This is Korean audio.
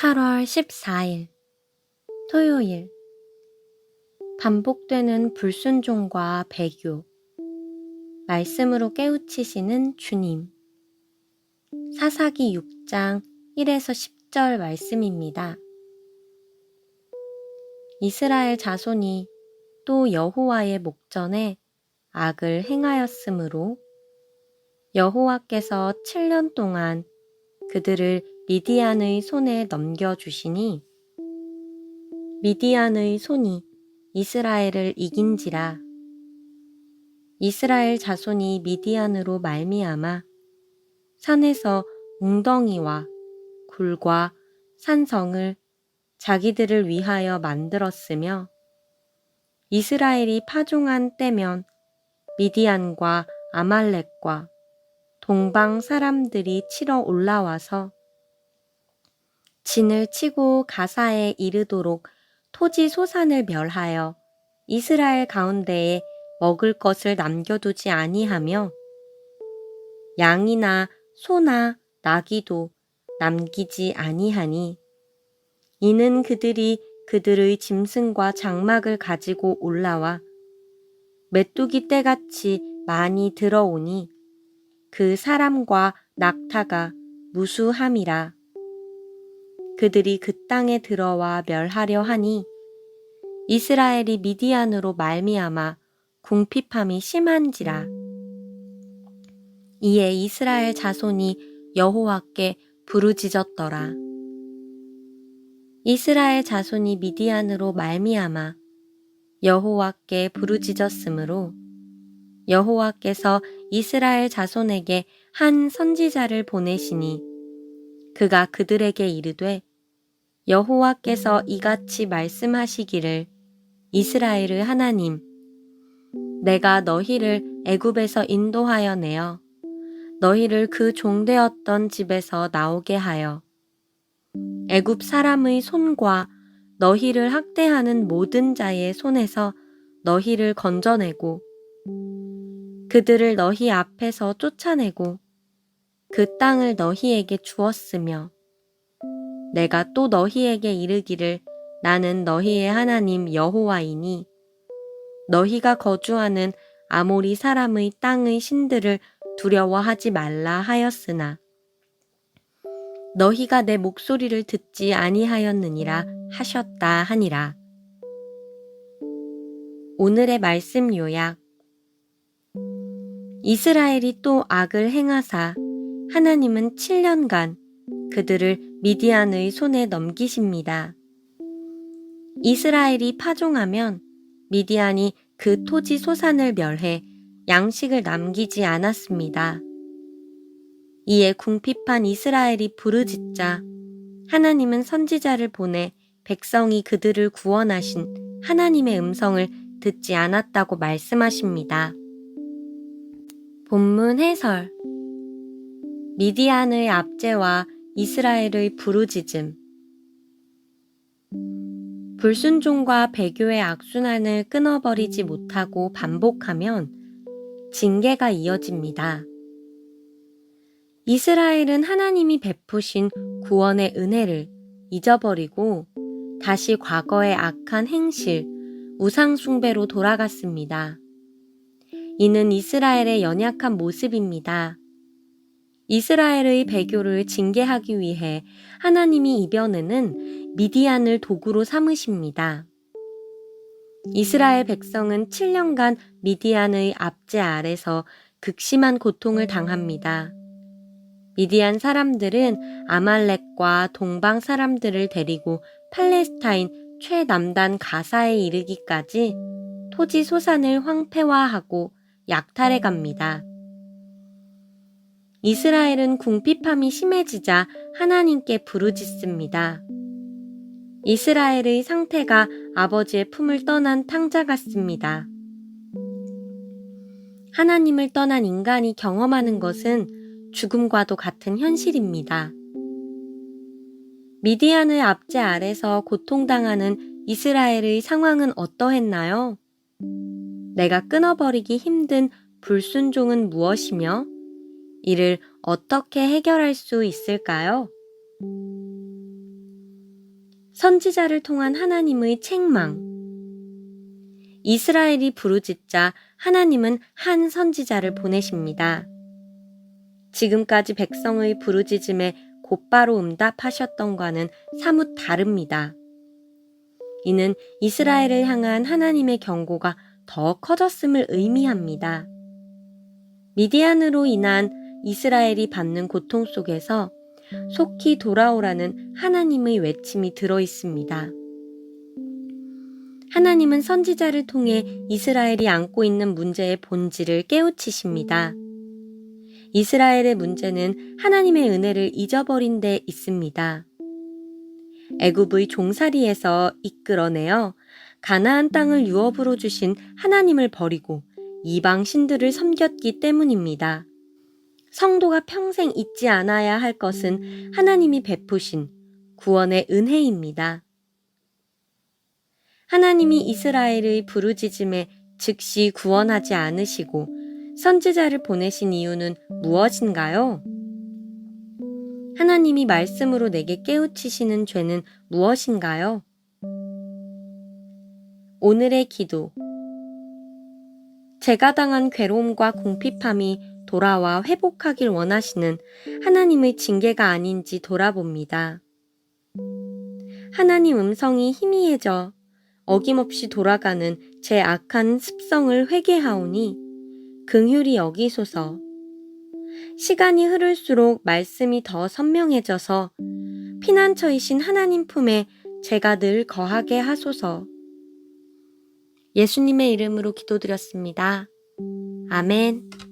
8월 14일 토요일. 반복되는 불순종과 배교. 말씀으로 깨우치시는 주님. 사사기 6장 1에서 10절 말씀입니다. 이스라엘 자손이 또 여호와의 목전에 악을 행하였으므로 여호와께서 7년 동안 그들을 미디안의 손에 넘겨주시니 미디안의 손이 이스라엘을 이긴지라. 이스라엘 자손이 미디안으로 말미암아 산에서 웅덩이와 굴과 산성을 자기들을 위하여 만들었으며 이스라엘이 파종한 때면 미디안과 아말렉과 동방 사람들이 치러 올라와서 진을 치고 가사에 이르도록 토지 소산을 멸하여 이스라엘 가운데에 먹을 것을 남겨두지 아니하며 양이나 소나 나귀도 남기지 아니하니 이는 그들이 그들의 짐승과 장막을 가지고 올라와 메뚜기 떼같이 많이 들어오니 그 사람과 낙타가 무수함이라. 그들이 그 땅에 들어와 멸하려 하니 이스라엘이 미디안으로 말미암아 궁핍함이 심한지라. 이에 이스라엘 자손이 여호와께 부르짖었더라. 이스라엘 자손이 미디안으로 말미암아 여호와께 부르짖었으므로 여호와께서 이스라엘 자손에게 한 선지자를 보내시니 그가 그들에게 이르되 여호와께서 이같이 말씀하시기를 이스라엘의 하나님 내가 너희를 애굽에서 인도하여 내어 너희를 그 종되었던 집에서 나오게 하여 애굽 사람의 손과 너희를 학대하는 모든 자의 손에서 너희를 건져내고 그들을 너희 앞에서 쫓아내고 그 땅을 너희에게 주었으며 내가 또 너희에게 이르기를 나는 너희의 하나님 여호와이니 너희가 거주하는 아모리 사람의 땅의 신들을 두려워하지 말라 하였으나 너희가 내 목소리를 듣지 아니하였느니라 하셨다 하니라. 오늘의 말씀 요약 이스라엘이 또 악을 행하사 하나님은 7년간 그들을 미디안의 손에 넘기십니다. 이스라엘이 파종하면 미디안이 그 토지 소산을 멸해 양식을 남기지 않았습니다. 이에 궁핍한 이스라엘이 부르짖자 하나님은 선지자를 보내 백성이 그들을 구원하신 하나님의 음성을 듣지 않았다고 말씀하십니다. 본문 해설 미디안의 압제와 이스라엘의 부르짖음 불순종과 배교의 악순환을 끊어버리지 못하고 반복하면 징계가 이어집니다. 이스라엘은 하나님이 베푸신 구원의 은혜를 잊어버리고 다시 과거의 악한 행실, 우상숭배로 돌아갔습니다. 이는 이스라엘의 연약한 모습입니다. 이스라엘의 배교를 징계하기 위해 하나님이 이변에는 미디안을 도구로 삼으십니다. 이스라엘 백성은 7년간 미디안의 압제 아래서 극심한 고통을 당합니다. 미디안 사람들은 아말렉과 동방 사람들을 데리고 팔레스타인 최남단 가사에 이르기까지 토지 소산을 황폐화하고 약탈해 갑니다. 이스라엘은 궁핍함이 심해지자 하나님께 부르짖습니다. 이스라엘의 상태가 아버지의 품을 떠난 탕자 같습니다. 하나님을 떠난 인간이 경험하는 것은 죽음과도 같은 현실입니다. 미디안의 압제 아래서 고통당하는 이스라엘의 상황은 어떠했나요? 내가 끊어버리기 힘든 불순종은 무엇이며 이를 어떻게 해결할 수 있을까요? 선지자를 통한 하나님의 책망. 이스라엘이 부르짖자 하나님은 한 선지자를 보내십니다. 지금까지 백성의 부르짖음에 곧바로 응답하셨던과는 사뭇 다릅니다. 이는 이스라엘을 향한 하나님의 경고가 더 커졌음을 의미합니다. 미디안으로 인한 이스라엘이 받는 고통 속에서 속히 돌아오라는 하나님의 외침이 들어 있습니다. 하나님은 선지자를 통해 이스라엘이 안고 있는 문제의 본질을 깨우치십니다. 이스라엘의 문제는 하나님의 은혜를 잊어버린 데 있습니다. 애굽의 종살이에서 이끌어내어 가나안 땅을 유업으로 주신 하나님을 버리고 이방 신들을 섬겼기 때문입니다. 성도가 평생 잊지 않아야 할 것은 하나님이 베푸신 구원의 은혜입니다. 하나님이 이스라엘의 부르짖음에 즉시 구원하지 않으시고 선지자를 보내신 이유는 무엇인가요? 하나님이 말씀으로 내게 깨우치시는 죄는 무엇인가요? 오늘의 기도. 제가 당한 괴로움과 궁핍함이 돌아와 회복하길 원하시는 하나님의 징계가 아닌지 돌아봅니다. 하나님 음성이 희미해져 어김없이 돌아가는 제 악한 습성을 회개하오니 긍휼히 여기소서. 시간이 흐를수록 말씀이 더 선명해져서 피난처이신 하나님 품에 제가 늘 거하게 하소서. 예수님의 이름으로 기도드렸습니다. 아멘.